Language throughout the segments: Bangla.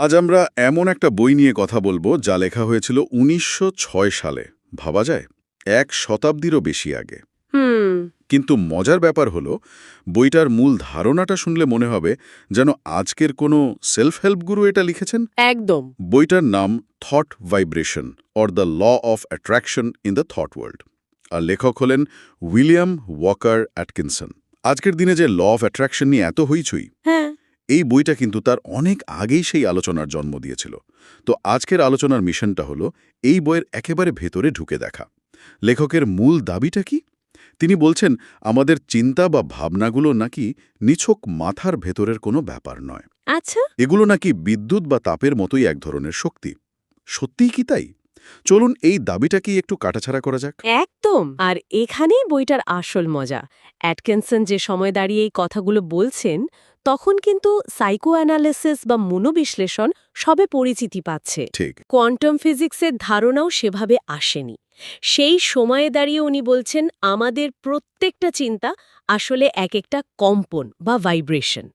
আজ আমরা এমন একটা বই নিয়ে কথা বলব যা লেখা হয়েছিল উনিশশো ছয় সালে। ভাবা যায় এক শতাব্দীরও বেশি আগে। কিন্তু মজার ব্যাপার হলো বইটার মূল ধারণাটা শুনলে মনে হবে যেন আজকের কোনো সেলফ হেল্প গুরু এটা লিখেছেন। একদম। বইটার নাম thought vibration or the law of attraction in the thought world আর লেখক হলেন উইলিয়াম ওয়াকার অ্যাটকিনসন। আজকের দিনে যে ল অফ অ্যাট্রাকশন নিয়ে এত হইচই হ্যাঁ। এই বইটা কিন্তু তার অনেক আগেই সেই আলোচনার জন্ম দিয়েছিল। তো আজকের আলোচনার মিশনটা হলো এই বইয়ের একেবারে ভেতরে ঢুকে দেখা। লেখকের মূল দাবিটা কি? তিনি বলছেন আমাদের চিন্তা বা ভাবনাগুলো নাকি নিছক মাথার ভেতরের কোনো ব্যাপার নয়। আচ্ছা। এগুলো নাকি বিদ্যুৎ বা তাপের মতোই এক ধরনের শক্তি। সত্যিই কি তাই? চলুন এই দাবিটাকেই একটু কাটাছাড়া করা যাক? একদম। আর এখানেই বইটার আসল মজা। অ্যাটকিনসন যে সময় দাঁড়িয়ে এই কথাগুলো বলছেন তখন কিন্তু সাইকো অ্যানালিসিস বা মনোবিশ্লেষণ সবে পরিচিতি পাচ্ছে। কোয়ান্টাম ফিজিক্সের ধারণাও সেভাবে আসেনি। সেই সময়ে দাঁড়িয়ে উনি বলছেন আমাদের প্রত্যেকটা চিন্তা আসলে এক একটা কম্পন বা ভাইব্রেশন।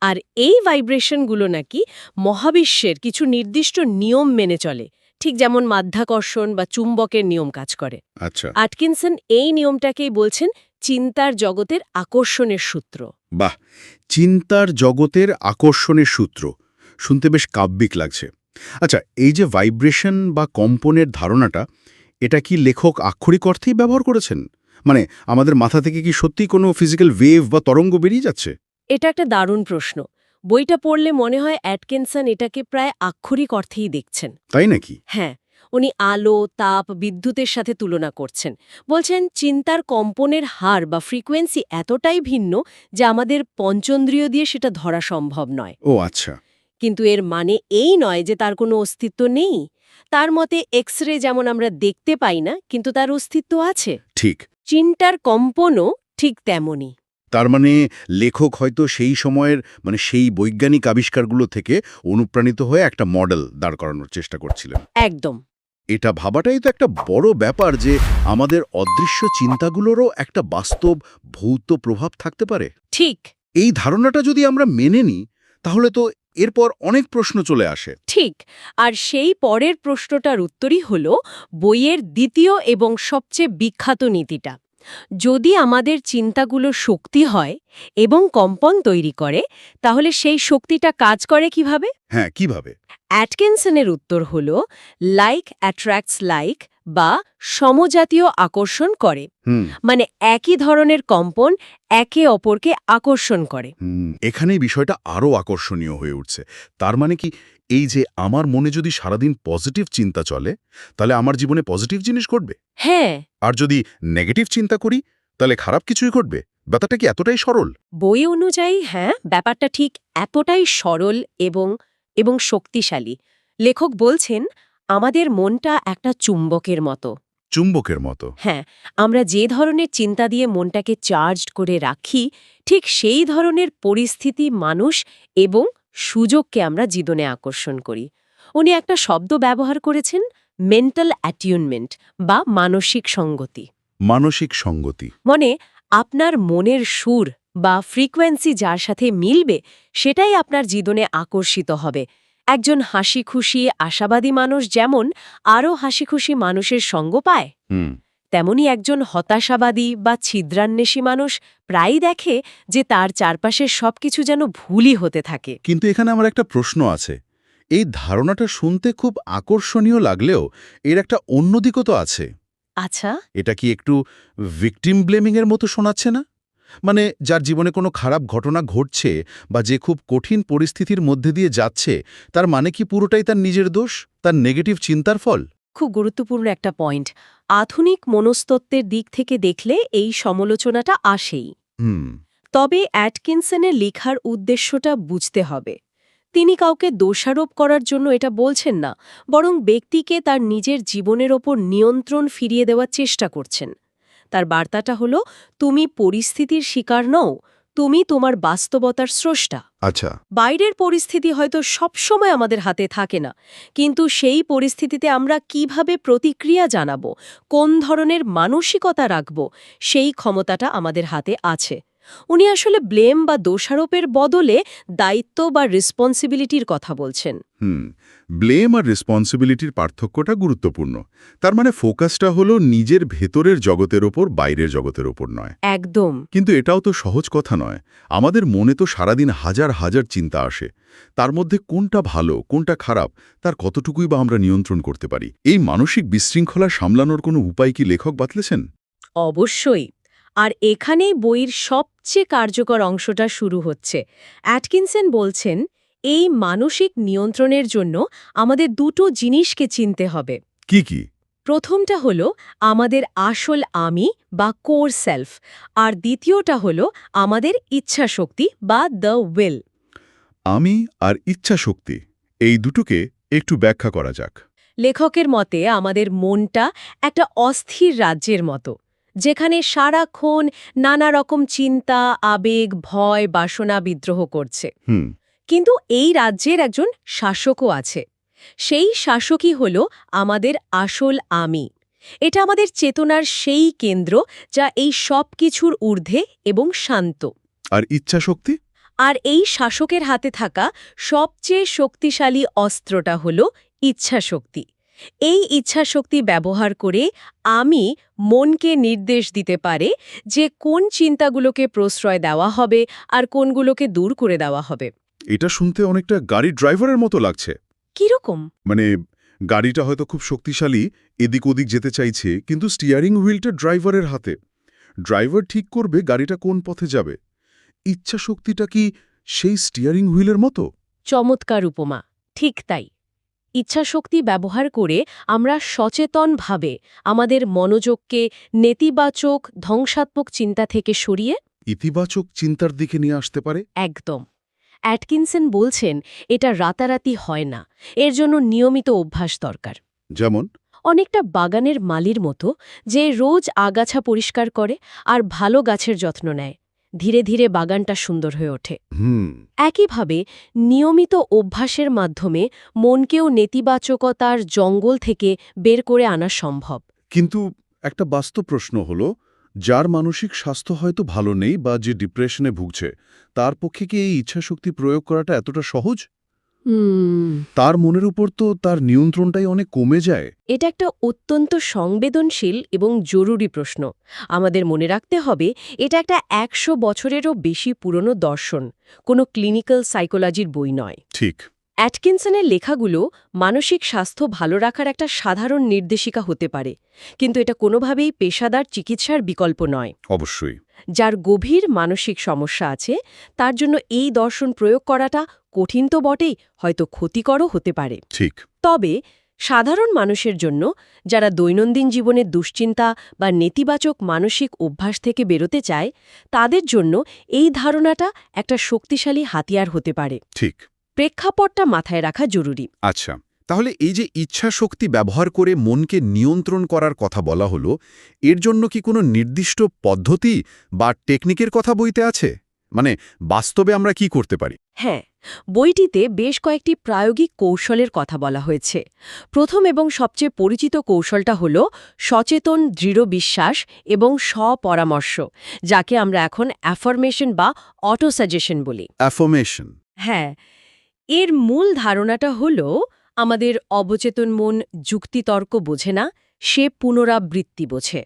আর এই ভাইব্রেশনগুলো নাকি মহাবিশ্বের কিছু নির্দিষ্ট নিয়ম মেনে চলে। ঠিক যেমন মাধ্যাকর্ষণ বা চুম্বকের নিয়ম কাজ করে। আচ্ছা। আটকিনসন এই নিয়মটাকেই বলছেন চিন্তার জগতের আকর্ষণের সূত্র। বাহ চিন্তার জগতের আকর্ষণের সূত্র। শুনতে বেশ কাব্যিক লাগছে। আচ্ছা এই যে ভাইব্রেশন বা কম্পনের ধারণাটা এটা কি লেখক আক্ষরিক অর্থেই ব্যবহার করেছেন? মানে আমাদের মাথা থেকে কি সত্যি কোনো ফিজিক্যাল ওয়েভ বা তরঙ্গ বেরিয়ে যাচ্ছে? এটা একটা দারুণ প্রশ্ন। বইটা পড়লে মনে হয় অ্যাটকিনসন এটাকে প্রায় আক্ষরিক অর্থেই দেখছেন। তাই নাকি? হ্যাঁ উনি আলো তাপ বিদ্যুতের সাথে তুলনা করছেন। বলছেন চিন্তার কম্পনের হার বা ফ্রিকোয়েন্সি এতটাই ভিন্ন যে আমাদের পঞ্চন্দ্রিয় দিয়ে সেটা ধরা সম্ভব নয়। ও আচ্ছা। কিন্তু এর মানে এই নয় যে তার কোনো অস্তিত্ব নেই। তার মতে এক্স রে যেমন আমরা দেখতে পাই না কিন্তু তার অস্তিত্ব আছে। ঠিক। চিন্তার কম্পনও ঠিক তেমনই। তার মানে লেখক হয়তো সেই সময়ের মানে সেই বৈজ্ঞানিক আবিষ্কারগুলো থেকে অনুপ্রাণিত হয়ে একটা মডেল দাঁড় করানোর চেষ্টা করছিলেন। একদম। এটা ভাবাটাই তো একটা বড় ব্যাপার যে আমাদের অদৃশ্য চিন্তাগুলোরও একটা বাস্তব ভৌত প্রভাব থাকতে পারে। ঠিক। এই ধারণাটা যদি আমরা মেনে নিই তাহলে তো এরপর অনেক প্রশ্ন চলে আসে। ঠিক। আর সেই পরের প্রশ্নটার উত্তরই হল বইয়ের দ্বিতীয় এবং সবচেয়ে বিখ্যাত নীতিটা। যদি আমাদের চিন্তাগুলো শক্তি হয় এবং কম্পন তৈরি করে তাহলে সেই শক্তিটা কাজ করে কীভাবে? হ্যাঁ কীভাবে? অ্যাটকিনসনের উত্তর হল লাইক অ্যাট্রাক্টস লাইক বা সমজাতীয় আকর্ষণ করে। মানে একই ধরনের কম্পন একে অপরকে আকর্ষণ করে। হুম, এখানেই বিষয়টা আরও আকর্ষণীয় হয়ে উঠছে। তার মানে কি এই যে আমার মনে যদি সারাদিন পজিটিভ চিন্তা চলে তাহলে আমার জীবনে পজিটিভ জিনিস ঘটবে? হ্যাঁ আর যদি নেগেটিভ চিন্তা করি তাহলে খারাপ কিছুই ঘটবে। ব্যাপারটা কি এতটাই সরল? বই অনুযায়ী হ্যাঁ ব্যাপারটা ঠিক এতটাই সরল এবং এবং শক্তিশালী। লেখক বলছেন আমাদের মনটা একটা চুম্বকের মতো। চুম্বকের মতো। হ্যাঁ আমরা যে ধরনের চিন্তা দিয়ে মনটাকে চার্জড করে রাখি ঠিক সেই ধরনের পরিস্থিতি মানুষ এবং সুযোগকে আমরা জীবনে আকর্ষণ করি। উনি একটা শব্দ ব্যবহার করেছেন মেন্টাল অ্যাটিউনমেন্ট বা মানসিক সঙ্গতি। মানসিক সঙ্গতি। মানে আপনার মনের সুর বা ফ্রিকোয়েন্সি যার সাথে মিলবে সেটাই আপনার জীবনে আকর্ষিত হবে। একজন হাসি খুশি আশাবাদী মানুষ যেমন আরও হাসি খুশি মানুষের সঙ্গ পায়। তেমনি একজন হতাশাবাদী বা ছিদ্রান্বেষী মানুষ প্রায়ই দেখে যে তার চারপাশের সবকিছু যেন ভুলই হতে থাকে। কিন্তু এখানে আমার একটা প্রশ্ন আছে। এই ধারণাটা শুনতে খুব আকর্ষণীয় লাগলেও এর একটা অন্য দিকও তো আছে। আচ্ছা। এটা কি একটু ভিকটিম ব্লেমিংয়ের মতো শোনাচ্ছে না? মানে যার জীবনে কোনো খারাপ ঘটনা ঘটছে বা যে খুব কঠিন পরিস্থিতির মধ্যে দিয়ে যাচ্ছে তার মানে কি পুরোটাই তার নিজের দোষ? তার নেগেটিভ চিন্তার ফল? খুব গুরুত্বপূর্ণ একটা পয়েন্ট আধুনিক মনস্তত্ত্বের দিক থেকে দেখলে এই সমালোচনাটা আসেই। হুম। তবে অ্যাটকিনসনের লেখার উদ্দেশ্যটা বুঝতে হবে। তিনি কাউকে দোষারোপ করার জন্য এটা বলছেন না বরং ব্যক্তিকে তার নিজের জীবনের ওপর নিয়ন্ত্রণ ফিরিয়ে দেওয়ার চেষ্টা করছেন। তার বার্তাটা হল তুমি পরিস্থিতির শিকার নও তুমি তোমার বাস্তবতার স্রষ্টা। আচ্ছা। বাইরের পরিস্থিতি হয়তো সবসময় আমাদের হাতে থাকে না কিন্তু সেই পরিস্থিতিতে আমরা কীভাবে প্রতিক্রিয়া জানাব কোন ধরনের মানসিকতা রাখব সেই ক্ষমতাটা আমাদের হাতে আছে। উনি আসলে ব্লেম বা দোষারোপের বদলে দায়িত্ব বা রেসপন্সিবিলিটির কথা বলছেন। হুম ব্লেম আর রেসপন্সিবিলিটির পার্থক্যটা গুরুত্বপূর্ণ। তার মানে ফোকাসটা হলো নিজের ভেতরের জগতের ওপর বাইরের জগতের ওপর নয়। একদম। কিন্তু এটাও তো সহজ কথা নয়। আমাদের মনে তো সারাদিন হাজার হাজার চিন্তা আসে। তার মধ্যে কোনটা ভালো কোনটা খারাপ তার কতটুকুই বা আমরা নিয়ন্ত্রণ করতে পারি? এই মানসিক বিশৃঙ্খলা সামলানোর কোনো উপায় কি লেখক বাতলেছেন? অবশ্যই। আর এখানেই বইয়ের সবচেয়ে কার্যকর অংশটা শুরু হচ্ছে। অ্যাটকিনসন বলছেন এই মানসিক নিয়ন্ত্রণের জন্য আমাদের দুটো জিনিসকে চিনতে হবে। কি কি? প্রথমটা হলো আমাদের আসল আমি বা কোর সেলফ আর দ্বিতীয়টা হলো আমাদের ইচ্ছাশক্তি বা দ্য উইল। আমি আর ইচ্ছা শক্তি এই দুটোকে একটু ব্যাখ্যা করা যাক। লেখকের মতে আমাদের মনটা একটা অস্থির রাজ্যের মতো যেখানে সারাক্ষণ নানা রকম চিন্তা আবেগ ভয় বাসনা বিদ্রোহ করছে। কিন্তু এই রাজ্যের একজন শাসকও আছে। সেই শাসকই হল আমাদের আসল আমি। এটা আমাদের চেতনার সেই কেন্দ্র যা এই সব কিছুর ঊর্ধ্বে এবং শান্ত। আর ইচ্ছা শক্তি আর এই শাসকের হাতে থাকা সবচেয়ে শক্তিশালী অস্ত্রটা হল ইচ্ছাশক্তি। এই ইচ্ছাশক্তি ব্যবহার করে আমি মনকে নির্দেশ দিতে পারে যে কোন চিন্তাগুলোকে প্রশ্রয় দেওয়া হবে আর কোনগুলোকে দূর করে দেওয়া হবে। এটা শুনতে অনেকটা গাড়ির ড্রাইভারের মতো লাগছে। কীরকম? মানে গাড়িটা হয়তো খুব শক্তিশালী এদিক ওদিক যেতে চাইছে কিন্তু স্টিয়ারিং হুইলটা ড্রাইভারের হাতে। ড্রাইভার ঠিক করবে গাড়িটা কোন পথে যাবে। ইচ্ছা শক্তিটা কি সেই স্টিয়ারিং হুইলের মতো? চমৎকার উপমা ঠিক তাই। ইচ্ছাশক্তি ব্যবহার করে আমরা সচেতনভাবে আমাদের মনোযোগকে নেতিবাচক ধ্বংসাত্মক চিন্তা থেকে সরিয়ে ইতিবাচক চিন্তার দিকে নিয়ে আসতে পারে? একদম। অ্যাটকিনসন বলছেন এটা রাতারাতি হয় না। এর জন্য নিয়মিত অভ্যাস দরকার। যেমন? অনেকটা বাগানের মালির মতো যে রোজ আগাছা পরিষ্কার করে আর ভালো গাছের যত্ন নেয়। ধীরে ধীরে বাগানটা সুন্দর হয়ে ওঠে। হুম। একইভাবে নিয়মিত অভ্যাসের মাধ্যমে মনকেও নেতিবাচকতার জঙ্গল থেকে বের করে আনা সম্ভব। কিন্তু একটা বাস্তব প্রশ্ন হলো যার মানসিক স্বাস্থ্য হয়তো ভালো নেই বা যে ডিপ্রেশনে ভুগছে তার পক্ষে কি এই ইচ্ছাশক্তি প্রয়োগ করাটা এতটা সহজ? তার মনের উপর তো তার নিয়ন্ত্রণটাই অনেক কমে যায়। এটা একটা অত্যন্ত সংবেদনশীল এবং জরুরি প্রশ্ন। আমাদের মনে রাখতে হবে এটা একটা একশো বছরেরও বেশি পুরনো দর্শন। কোনো ক্লিনিক্যাল সাইকোলজির বই নয়। ঠিক। অ্যাটকিনসনের লেখাগুলো মানসিক স্বাস্থ্য ভালো রাখার একটা সাধারণ নির্দেশিকা হতে পারে। কিন্তু এটা কোনোভাবেই পেশাদার চিকিৎসার বিকল্প নয়। অবশ্যই। যার গভীর মানসিক সমস্যা আছে তার জন্য এই দর্শন প্রয়োগ করাটা কঠিন তো বটেই হয়তো ক্ষতিকরও হতে পারে। ঠিক। তবে সাধারণ মানুষের জন্য যারা দৈনন্দিন জীবনের দুশ্চিন্তা বা নেতিবাচক মানসিক অভ্যাস থেকে বেরোতে চায় তাদের জন্য এই ধারণাটা একটা শক্তিশালী হাতিয়ার হতে পারে। ঠিক। প্রেক্ষাপটটা মাথায় রাখা জরুরি। আচ্ছা। তাহলে এই যে ইচ্ছা শক্তি ব্যবহার করে মনকে নিয়ন্ত্রণ করার কথা বলা হলো এর জন্য কি কোনো নির্দিষ্ট পদ্ধতি বা টেকনিকের কথা বইতে আছে? মানে বাস্তবে আমরা কি করতে পারি? হ্যাঁ বইটিতে বেশ কয়েকটি প্রায়োগিক কৌশলের কথা বলা হয়েছে। প্রথম এবং সবচেয়ে পরিচিত কৌশলটা হল সচেতন দৃঢ় বিশ্বাস এবং স্বপরামর্শ যাকে আমরা এখন অ্যাফরমেশন বা অটো সাজেশন বলি। অ্যাফর্মেশন। হ্যাঁ এর মূল ধারণাটা হল আমাদের অবচেতন মন যুক্তিতর্ক বোঝে না সে পুনরাবৃত্তি বোঝে।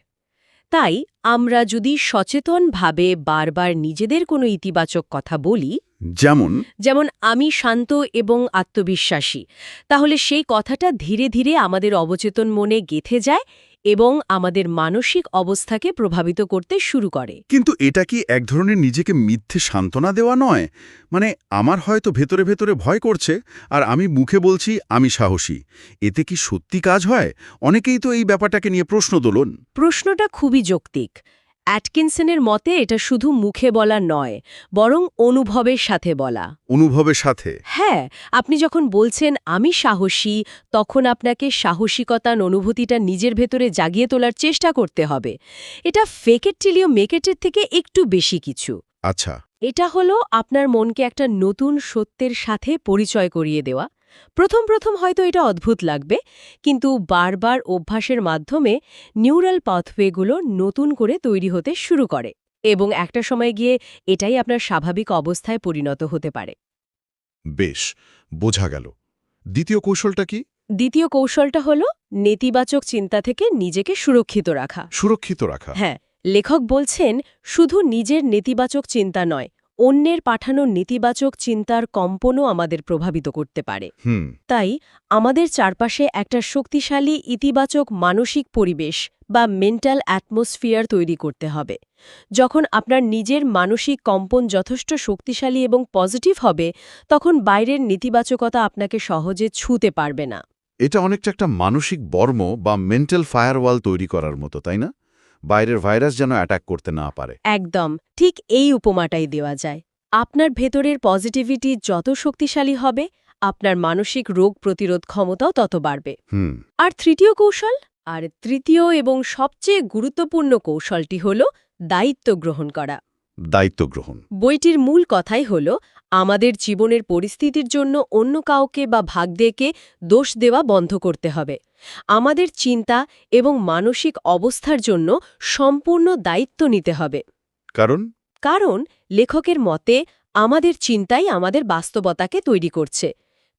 তাই আমরা যদি সচেতনভাবে বারবার নিজেদের কোনো ইতিবাচক কথা বলি যেমন যেমন আমি শান্ত এবং আত্মবিশ্বাসী তাহলে সেই কথাটা ধীরে ধীরে আমাদের অবচেতন মনে গেথে যায় এবং আমাদের মানসিক অবস্থাকে প্রভাবিত করতে শুরু করে। কিন্তু এটা কি এক ধরনের নিজেকে মিথ্যে সান্ত্বনা দেওয়া নয়? মানে আমার হয়তো ভেতরে ভেতরে ভয় করছে আর আমি মুখে বলছি আমি সাহসী। এতে কি সত্যি কাজ হয়? অনেকেই তো এই ব্যাপারটাকে নিয়ে প্রশ্ন তোলন। প্রশ্নটা খুবই যৌক্তিক। অ্যাটকিনসনের মতে এটা শুধু মুখে বলা নয় বরং অনুভবের সাথে বলা। অনুভবের সাথে? হ্যাঁ আপনি যখন বলছেন আমি সাহসী তখন আপনাকে সাহসিকতার অনুভূতিটা নিজের ভেতরে জাগিয়ে তোলার চেষ্টা করতে হবে। এটা ফেকেট টিলিও মেকেটের থেকে একটু বেশি কিছু। আচ্ছা। এটা হলো আপনার মনকে একটা নতুন সত্যের সাথে পরিচয় করিয়ে দেওয়া। প্রথম প্রথম হয়তো এটা অদ্ভুত লাগবে কিন্তু বারবার অভ্যাসের মাধ্যমে নিউরাল পাথওয়েগুলো নতুন করে তৈরি হতে শুরু করে এবং একটা সময় গিয়ে এটাই আপনার স্বাভাবিক অবস্থায় পরিণত হতে পারে। বেশ বোঝা গেল। দ্বিতীয় কৌশলটা কি? দ্বিতীয় কৌশলটা হল নেতিবাচক চিন্তা থেকে নিজেকে সুরক্ষিত রাখা। সুরক্ষিত রাখা। হ্যাঁ লেখক বলছেন শুধু নিজের নেতিবাচক চিন্তা নয় অন্যের পাঠানো নেতিবাচক চিন্তার কম্পনও আমাদের প্রভাবিত করতে পারে। তাই আমাদের চারপাশে একটা শক্তিশালী ইতিবাচক মানসিক পরিবেশ বা মেন্টাল অ্যাটমসফিয়ার তৈরি করতে হবে। যখন আপনার নিজের মানসিক কম্পন যথেষ্ট শক্তিশালী এবং পজিটিভ হবে তখন বাইরের নেতিবাচকতা আপনাকে সহজে ছুঁতে পারবে না। এটা অনেকটা একটা মানসিক বর্ম বা মেন্টাল ফায়ারওয়াল তৈরি করার মতো তাই না? বাইরের ভাইরাস যেন অ্যাটাক করতে না পারে। একদম ঠিক এই উপমাটাই দেওয়া যায়। আপনার ভেতরের পজিটিভিটি যত শক্তিশালী হবে আপনার মানসিক রোগ প্রতিরোধ ক্ষমতাও তত বাড়বে। আর তৃতীয় কৌশল আর তৃতীয় এবং সবচেয়ে গুরুত্বপূর্ণ কৌশলটি হল দায়িত্ব গ্রহণ করা। দায়িত্ব গ্রহণ। বইটির মূল কথাই হল আমাদের জীবনের পরিস্থিতির জন্য অন্য কাউকে বা ভাগ্যকে দোষ দেওয়া বন্ধ করতে হবে। আমাদের চিন্তা এবং মানসিক অবস্থার জন্য সম্পূর্ণ দায়িত্ব নিতে হবে। কারণ? কারণ লেখকের মতে আমাদের চিন্তাই আমাদের বাস্তবতাকে তৈরি করছে।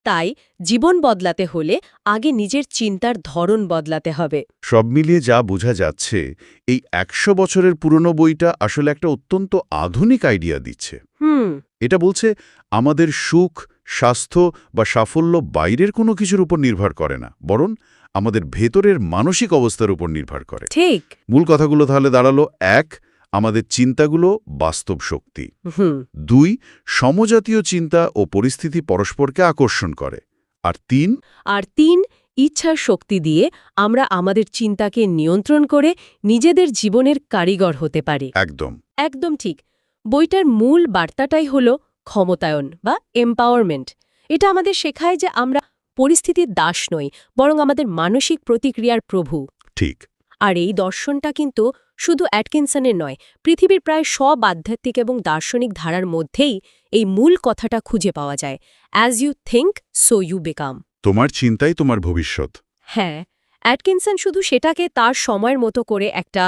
তাই জীবন বদলাতে হলে আগে নিজের চিন্তার ধরন বদলাতে হবে। সব মিলিয়ে যা বোঝা যাচ্ছে এই একশো বছরের পুরনো বইটা আসলে একটা অত্যন্ত আধুনিক আইডিয়া দিচ্ছে। হুম। এটা বলছে আমাদের সুখ স্বাস্থ্য বা সাফল্য বাইরের কোনো কিছুর উপর নির্ভর করে না বরং আমাদের ভেতরের মানসিক অবস্থার উপর নির্ভর করে। ঠিক। মূল কথাগুলো তাহলে দাঁড়াল এক আমাদের চিন্তাগুলো বাস্তব শক্তি। হুম। দুই সমজাতীয় চিন্তা ও পরিস্থিতি পরস্পরকে আকর্ষণ করে। আর তিন আর তিন ইচ্ছার শক্তি দিয়ে আমরা আমাদের চিন্তাকে নিয়ন্ত্রণ করে নিজেদের জীবনের কারিগর হতে পারি। একদম। একদম ঠিক। বইটার মূল বার্তাটাই হল ক্ষমতায়ন বা এম্পাওয়ারমেন্ট এটা আমাদের শেখায় যে আমরা পরিস্থিতির দাস নই বরং আমাদের মানসিক প্রতিক্রিয়ার প্রভু। ঠিক। আর এই দর্শনটা কিন্তু শুধু অ্যাটকিনসনের নয় পৃথিবীর প্রায় সব আধ্যাত্মিক এবং দার্শনিক ধারার মধ্যেই এই মূল কথাটা খুঁজে পাওয়া যায়। As you think so you became তোমার চিন্তাই তোমার ভবিষ্যৎ। হ্যাঁ অ্যাটকিনসন শুধু সেটাকে তার সময়ের মতো করে একটা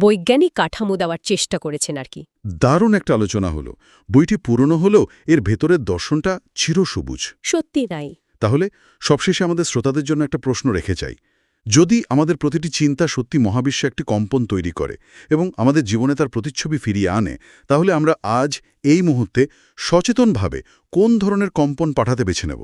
বৈজ্ঞানিক কাঠামো দেওয়ার চেষ্টা করেছেন আর কি। দারুণ একটা আলোচনা হলো। বইটি পুরনো হলেও এর ভেতরের দর্শনটা চিরসবুজ। সত্যি নাই তাহলে সবশেষে আমাদের শ্রোতাদের জন্য একটা প্রশ্ন রেখে চাই যদি আমাদের প্রতিটি চিন্তা সত্যি মহাবিশ্বে একটি কম্পন তৈরি করে এবং আমাদের জীবনে তার প্রতিচ্ছবি ফিরিয়ে আনে, তাহলে আমরা আজ এই মুহূর্তে সচেতনভাবে কোন ধরনের কম্পন পাঠাতে বেছে নেব?